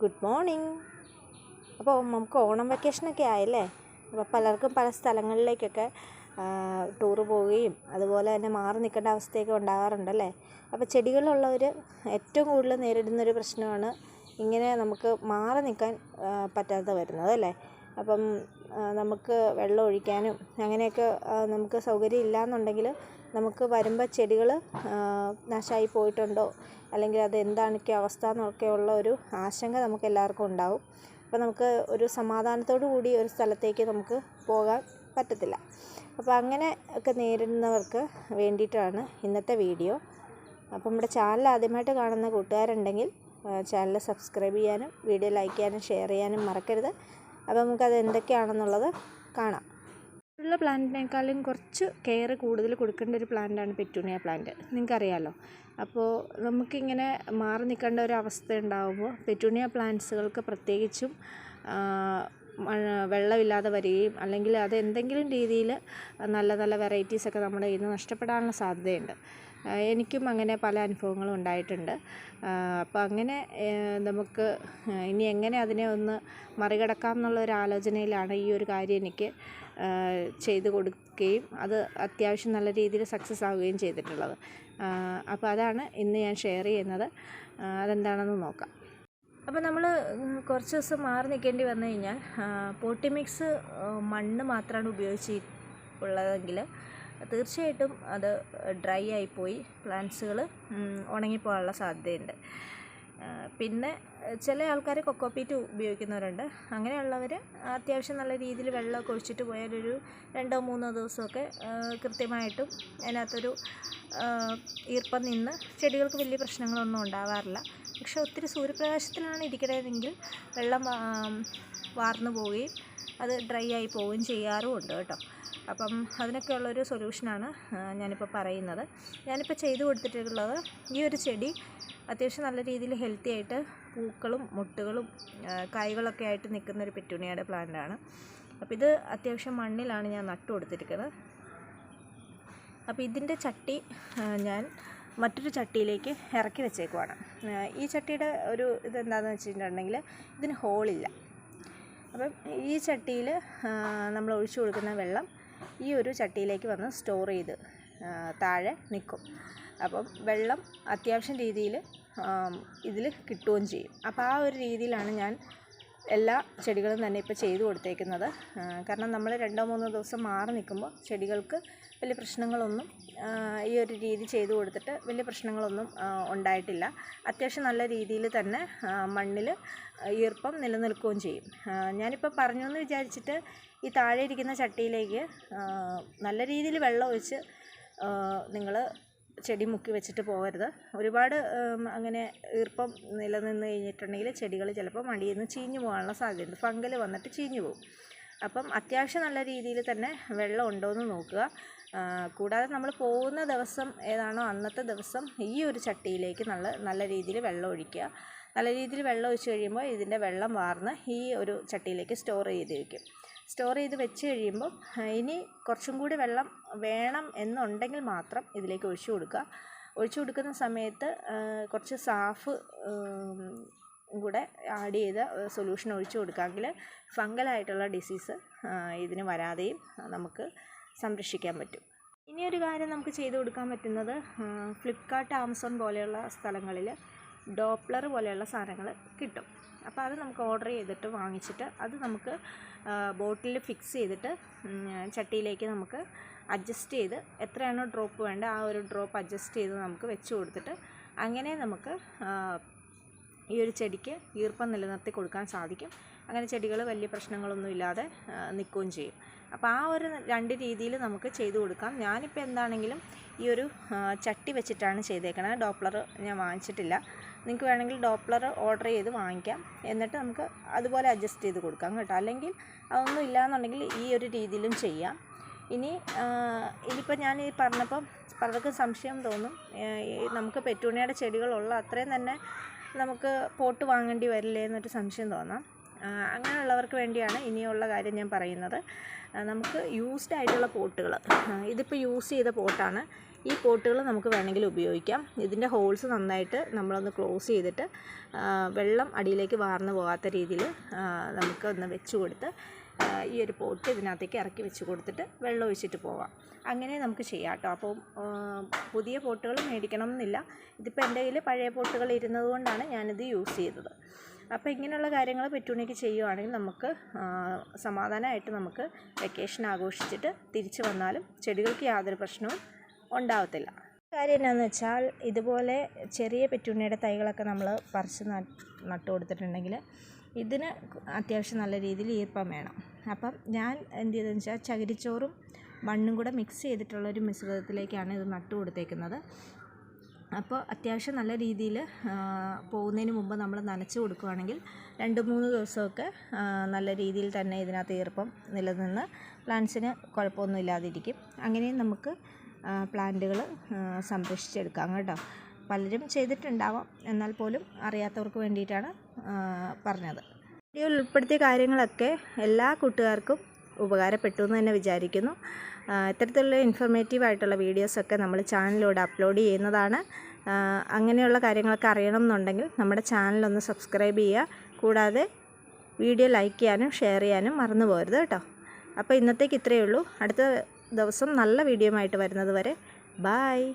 Good morning അപ്പോൾ നമുക്ക് ഓണം വെക്കേഷനൊക്കെ ആയല്ലേ? അപ്പോൾ പലർക്കും പല സ്ഥലങ്ങളിലേക്കൊക്കെ ടൂറ് പോവുകയും അതുപോലെ തന്നെ മാറി നിൽക്കേണ്ട അവസ്ഥയൊക്കെ ഉണ്ടാകാറുണ്ടല്ലേ? അപ്പോൾ ചെടികളുള്ളവർ ഏറ്റവും കൂടുതൽ നേരിടുന്നൊരു പ്രശ്നമാണ് ഇങ്ങനെ നമുക്ക് മാറി നിൽക്കാൻ പറ്റാതെ വരുന്നത് അല്ലേ? അപ്പം നമുക്ക് വെള്ളം ഒഴിക്കാനും അങ്ങനെയൊക്കെ നമുക്ക് സൗകര്യം ഇല്ലയെന്നുണ്ടെങ്കിൽ നമുക്ക് വരുമ്പോൾ ചെടികൾ നാശമായി പോയിട്ടുണ്ടോ? അല്ലെങ്കിൽ അത് എന്താണൊക്കെ അവസ്ഥ എന്നൊക്കെ ഉള്ള ഒരു ആശങ്ക നമുക്ക് എല്ലാവർക്കും ഉണ്ടാവും. അപ്പോൾ നമുക്ക് ഒരു സമാധാനത്തോടു കൂടി ഒരു സ്ഥലത്തേക്ക് നമുക്ക് പോകാൻ പറ്റത്തില്ല. അപ്പോൾ അങ്ങനെ ഒക്കെ നേരിടുന്നവർക്ക് വേണ്ടിയിട്ടാണ് ഇന്നത്തെ വീഡിയോ. അപ്പോൾ നമ്മുടെ ചാനൽ ആദ്യമായിട്ട് കാണുന്ന കൂട്ടുകാരുണ്ടെങ്കിൽ ചാനൽ സബ്സ്ക്രൈബ് ചെയ്യാനും വീഡിയോ ലൈക്ക് ചെയ്യാനും ഷെയർ ചെയ്യാനും മറക്കരുത്. അപ്പോൾ നമുക്കത് എന്തൊക്കെയാണെന്നുള്ളത് കാണാം. ഉള്ള പ്ലാന്റിനേക്കാളും കുറച്ച് കെയർ കൂടുതൽ കൊടുക്കേണ്ട ഒരു പ്ലാന്റാണ് പെറ്റൂണിയ പ്ലാന്റ്. നിങ്ങൾക്കറിയാലോ? അപ്പോൾ നമുക്കിങ്ങനെ മാറി നിൽക്കേണ്ട ഒരു അവസ്ഥ ഉണ്ടാകുമ്പോൾ പെറ്റൂണിയ പ്ലാന്റ്സുകൾക്ക് പ്രത്യേകിച്ചും വെള്ളമില്ലാതെ വരികയും അല്ലെങ്കിൽ അത് എന്തെങ്കിലും രീതിയിൽ നല്ല നല്ല വെറൈറ്റീസൊക്കെ നമ്മുടെ കയ്യിൽ നിന്ന് നഷ്ടപ്പെടാനുള്ള സാധ്യതയുണ്ട്. എനിക്കും അങ്ങനെ പല അനുഭവങ്ങളും ഉണ്ടായിട്ടുണ്ട്. അപ്പോൾ അങ്ങനെ നമുക്ക് ഇനി എങ്ങനെ അതിനെ ഒന്ന് മറികടക്കാം എന്നുള്ള ഒരു ആലോചനയിലാണ് ഈ ഒരു കാര്യം എനിക്ക് ചെയ്ത് കൊടുക്കുകയും അത് അത്യാവശ്യം നല്ല രീതിയിൽ സക്സസ് ആവുകയും ചെയ്തിട്ടുള്ളത്. അപ്പോൾ അതാണ് ഇന്ന് ഞാൻ ഷെയർ ചെയ്യുന്നത്. അതെന്താണെന്ന് നോക്കാം. അപ്പോൾ നമ്മൾ കുറച്ച് ദിവസം മാറി നിൽക്കേണ്ടി വന്നു കഴിഞ്ഞാൽ പോട്ടി മിക്സ് മണ്ണ് മാത്രമാണ് ഉപയോഗിച്ച് ഉള്ളതെങ്കിൽ തീർച്ചയായിട്ടും അത് ഡ്രൈ ആയിപ്പോയി പ്ലാന്റ്സുകൾ ഉണങ്ങിപ്പോകാനുള്ള സാധ്യതയുണ്ട്. പിന്നെ ചില ആൾക്കാർ കൊക്കോപ്പീറ്റ് ഉപയോഗിക്കുന്നവരുണ്ട്. അങ്ങനെയുള്ളവർ അത്യാവശ്യം നല്ല രീതിയിൽ വെള്ളമൊക്കെ ഒഴിച്ചിട്ട് പോയാൽ ഒരു രണ്ടോ മൂന്നോ ദിവസമൊക്കെ കൃത്യമായിട്ടും അതിനകത്തൊരു ഈർപ്പം നിന്ന് ചെടികൾക്ക് വലിയ പ്രശ്നങ്ങളൊന്നും ഉണ്ടാവാറില്ല. പക്ഷെ ഒത്തിരി സൂര്യപ്രകാശത്തിലാണ് ഇരിക്കണതെങ്കിൽ വെള്ളം വാർന്നു പോവുകയും അത് ഡ്രൈ ആയി പോവുകയും ചെയ്യാറുമുണ്ട് കേട്ടോ. അപ്പം അതിനൊക്കെയുള്ളൊരു സൊല്യൂഷനാണ് ഞാനിപ്പോൾ പറയുന്നത്. ഞാനിപ്പോൾ ചെയ്തു കൊടുത്തിട്ടുള്ളത് ഈ ഒരു ചെടി അത്യാവശ്യം നല്ല രീതിയിൽ ഹെൽത്തി ആയിട്ട് പൂക്കളും മുട്ടുകളും കായ്കളൊക്കെ ആയിട്ട് നിൽക്കുന്ന ഒരു പെറ്റൂണിയയുടെ ആണ്. അപ്പോൾ ഇത് അത്യാവശ്യം മണ്ണിലാണ് ഞാൻ നട്ടു കൊടുത്തിരിക്കുന്നത്. അപ്പോൾ ഇതിന്റെ ചട്ടി ഞാൻ മറ്റൊരു ചട്ടിയിലേക്ക് ഇറക്കി വെച്ചേക്കുവാണ്. ഈ ചട്ടിയുടെ ഒരു ഇതെന്താണെന്ന് വെച്ചിട്ടുണ്ടെങ്കിൽ ഇതിന് ഹോളില്ല അപ്പം ഈ ചട്ടിയിൽ നമ്മൾ ഒഴിച്ചു കൊടുക്കുന്ന വെള്ളം ഈ ഒരു ചട്ടിയിലേക്ക് വന്ന് സ്റ്റോർ ചെയ്ത് താഴെ നിൽക്കും അപ്പം വെള്ളം അത്യാവശ്യം രീതിയിൽ ഇതിൽ കിട്ടുകയും ചെയ്യും. അപ്പോൾ ആ ഒരു രീതിയിലാണ് ഞാൻ എല്ലാ ചെടികളും തന്നെ ഇപ്പോൾ ചെയ്തു കൊടുത്തേക്കുന്നത്. കാരണം നമ്മൾ രണ്ടോ മൂന്നോ ദിവസം മാറി നിൽക്കുമ്പോൾ ചെടികൾക്ക് വലിയ പ്രശ്നങ്ങളൊന്നും ഈ ഒരു രീതി ചെയ്തു കൊടുത്തിട്ട് വലിയ പ്രശ്നങ്ങളൊന്നും ഉണ്ടായിട്ടില്ല. അത്യാവശ്യം നല്ല രീതിയിൽ തന്നെ മണ്ണിൽ ഈർപ്പം നിലനിൽക്കുകയും ചെയ്യും. ഞാനിപ്പോൾ പറഞ്ഞു എന്ന് വിചാരിച്ചിട്ട് ഈ താഴെ ഇരിക്കുന്ന ചട്ടിയിലേക്ക് നല്ല രീതിയിൽ വെള്ളം ഒഴിച്ച് നിങ്ങൾ ചെടി മുക്കി വെച്ചിട്ട് പോകരുത് ഒരുപാട് അങ്ങനെ ഈർപ്പം നിലനിന്ന് കഴിഞ്ഞിട്ടുണ്ടെങ്കിൽ ചെടികൾ ചിലപ്പോൾ മടിയിൽ നിന്ന് ചീഞ്ഞു പോകാനുള്ള സാധ്യതയുണ്ട്. ഫംഗൽ വന്നിട്ട് ചീഞ്ഞു പോകും. അപ്പം അത്യാവശ്യം നല്ല രീതിയിൽ തന്നെ വെള്ളം ഉണ്ടോ എന്ന് നോക്കുക കൂടാതെ നമ്മൾ പോകുന്ന ദിവസം ഏതാണോ അന്നത്തെ ദിവസം ഈ ഒരു ചട്ടിയിലേക്ക് നല്ല നല്ല രീതിയിൽ വെള്ളം ഒഴിക്കുക. നല്ല രീതിയിൽ വെള്ളം ഒഴിച്ച് കഴിയുമ്പോൾ ഇതിന്റെ വെള്ളം വാർന്ന് ഈ ഒരു ചട്ടിയിലേക്ക് സ്റ്റോർ ചെയ്ത് വയ്ക്കും. സ്റ്റോർ ചെയ്ത് വെച്ച് കഴിയുമ്പം ഇനി കുറച്ചും കൂടി വെള്ളം വേണം എന്നുണ്ടെങ്കിൽ മാത്രം ഇതിലേക്ക് ഒഴിച്ചു കൊടുക്കുക. ഒഴിച്ചു കൊടുക്കുന്ന സമയത്ത് കുറച്ച് സാഫ് കൂടെ ആഡ് ചെയ്ത സൊല്യൂഷൻ ഒഴിച്ചു കൊടുക്കാമെങ്കിൽ ഫംഗലായിട്ടുള്ള ഡിസീസ് ഇതിന് വരാതെയും നമുക്ക് സംരക്ഷിക്കാൻ പറ്റും. ഇനിയൊരു കാര്യം നമുക്ക് ചെയ്തു കൊടുക്കാൻ പറ്റുന്നത് ഫ്ലിപ്കാർട്ട് ആമസോൺ പോലെയുള്ള സ്ഥലങ്ങളിൽ ഡോപ്ലർ പോലെയുള്ള സാധനങ്ങൾ കിട്ടും. അപ്പോൾ അത് നമുക്ക് ഓർഡർ ചെയ്തിട്ട് വാങ്ങിച്ചിട്ട് അത് നമുക്ക് ബോട്ടിൽ ഫിക്സ് ചെയ്തിട്ട് ചട്ടിയിലേക്ക് നമുക്ക് അഡ്ജസ്റ്റ് ചെയ്ത് എത്രയാണോ ഡ്രോപ്പ് വേണ്ടത് ആ ഒരു ഡ്രോപ്പ് അഡ്ജസ്റ്റ് ചെയ്ത് നമുക്ക് വെച്ച് കൊടുത്തിട്ട് അങ്ങനെ നമുക്ക് ഈ ഒരു ചെടിക്ക് ഈർപ്പം നിലനിർത്തി കൊടുക്കാൻ സാധിക്കും. അങ്ങനെ ചെടികൾ വലിയ പ്രശ്നങ്ങളൊന്നും ഇല്ലാതെ നിൽക്കുകയും ചെയ്യും. അപ്പോൾ ആ ഒരു രണ്ട് രീതിയിൽ നമുക്ക് ചെയ്തു കൊടുക്കാം. ഞാനിപ്പോൾ എന്താണെങ്കിലും ഈ ഒരു ചട്ടി വെച്ചിട്ടാണ് ചെയ്തേക്കണത് ഡോപ്ലർ ഞാൻ വാങ്ങിച്ചിട്ടില്ല. നിങ്ങൾക്ക് വേണമെങ്കിൽ ഡോപ്ലർ ഓർഡർ ചെയ്ത് വാങ്ങിക്കാം. എന്നിട്ട് നമുക്ക് അതുപോലെ അഡ്ജസ്റ്റ് ചെയ്ത് കൊടുക്കാം കേട്ടോ. അല്ലെങ്കിൽ അതൊന്നും ഇല്ലയെന്നുണ്ടെങ്കിൽ ഈ ഒരു രീതിയിലും ചെയ്യാം. ഇനി ഇനിയിപ്പോൾ ഞാൻ ഈ പറഞ്ഞപ്പം പലർക്കും സംശയം തോന്നും. നമുക്ക് പെറ്റൂണിയുടെ ചെടികളുള്ള അത്രയും തന്നെ നമുക്ക് പോട്ട് വാങ്ങേണ്ടി വരില്ലേ എന്നൊരു സംശയം തോന്നാം. അങ്ങനെയുള്ളവർക്ക് വേണ്ടിയാണ് ഇനിയുള്ള കാര്യം ഞാൻ പറയുന്നത്. നമുക്ക് യൂസ്ഡ് ആയിട്ടുള്ള പോട്ടുകൾ. ഇതിപ്പോൾ യൂസ് ചെയ്ത പോട്ടാണ്. ഈ പോട്ടുകൾ നമുക്ക് വേണമെങ്കിൽ ഉപയോഗിക്കാം. ഇതിന്റെ ഹോൾസ് നന്നായിട്ട് നമ്മളൊന്ന് ക്ലോസ് ചെയ്തിട്ട് വെള്ളം അടിയിലേക്ക് വാർന്നു പോകാത്ത രീതിയിൽ നമുക്ക് ഒന്ന് വെച്ച് കൊടുത്ത് ഈ ഒരു പോട്ട് ഇതിനകത്തേക്ക് ഇറക്കി വെച്ച് കൊടുത്തിട്ട് വെള്ളം ഒഴിച്ചിട്ട് പോവാം. അങ്ങനെ നമുക്ക് ചെയ്യാം കേട്ടോ. അപ്പോൾ പുതിയ പോട്ടുകൾ മേടിക്കണം എന്നില്ല ഇതിപ്പോൾ എന്റെ കയ്യിൽ പഴയ പോട്ടുകൾ ഇരുന്നത് കൊണ്ടാണ് ഞാനിത് യൂസ് ചെയ്തത്. അപ്പോൾ ഇങ്ങനെയുള്ള കാര്യങ്ങൾ പെറ്റൂണിക്ക് ചെയ്യുവാണെങ്കിൽ നമുക്ക് സമാധാനമായിട്ട് നമുക്ക് വെക്കേഷൻ ആഘോഷിച്ചിട്ട് തിരിച്ചു വന്നാലും ചെടികൾക്ക് യാതൊരു പ്രശ്നവും ഉണ്ടാവത്തില്ല. കാര്യം എന്താണെന്ന് വെച്ചാൽ ഇതുപോലെ ചെറിയ പെറ്റൂണിയുടെ തൈകളൊക്കെ നമ്മൾ പറിച്ച് നട്ട് കൊടുത്തിട്ടുണ്ടെങ്കിൽ ഇതിന് അത്യാവശ്യം നല്ല രീതിയിൽ ഈർപ്പം വേണം. അപ്പം ഞാൻ എന്ത് ചെയ്തതെന്ന് വെച്ചാൽ ചകിരിച്ചോറും മണ്ണും കൂടെ മിക്സ് ചെയ്തിട്ടുള്ള ഒരു മിശ്രിതത്തിലേക്കാണ് ഇത് നട്ടു കൊടുത്തേക്കുന്നത്. അപ്പോൾ അത്യാവശ്യം നല്ല രീതിയിൽ പോകുന്നതിന് മുമ്പ് നമ്മൾ നനച്ച് കൊടുക്കുകയാണെങ്കിൽ രണ്ട് മൂന്ന് ദിവസമൊക്കെ നല്ല രീതിയിൽ തന്നെ ഇതിനകത്ത് ഈർപ്പം നിലനിന്ന് പ്ലാന്റ്സിന് കുഴപ്പമൊന്നും ഇല്ലാതിരിക്കും. അങ്ങനെയും നമുക്ക് പ്ലാന്റുകൾ സംരക്ഷിച്ചെടുക്കാം കേട്ടോ. പലരും ചെയ്തിട്ടുണ്ടാവാം. എന്നാൽ പോലും അറിയാത്തവർക്ക് വേണ്ടിയിട്ടാണ് പറഞ്ഞത്. വീഡിയോയിൽ ഉൾപ്പെടുത്തിയ കാര്യങ്ങളൊക്കെ എല്ലാ കൂട്ടുകാർക്കും ഉപകാരപ്പെട്ടു എന്ന് തന്നെ വിചാരിക്കുന്നു. ഇത്തരത്തിലുള്ള ഇൻഫർമേറ്റീവ് ആയിട്ടുള്ള വീഡിയോസൊക്കെ നമ്മൾ ചാനലിലൂടെ അപ്ലോഡ് ചെയ്യുന്നതാണ്. അങ്ങനെയുള്ള കാര്യങ്ങളൊക്കെ അറിയണം എന്നുണ്ടെങ്കിൽ നമ്മുടെ ചാനലൊന്ന് സബ്സ്ക്രൈബ് ചെയ്യുക. കൂടാതെ വീഡിയോ ലൈക്ക് ചെയ്യാനും ഷെയർ ചെയ്യാനും മറന്നു പോകരുത് കേട്ടോ. അപ്പോൾ ഇന്നത്തേക്ക് ഇത്രയേ ഉള്ളൂ. അടുത്ത ദിവസം നല്ല വീഡിയോ ആയിട്ട് വരുന്നത് വരെ. ബായ്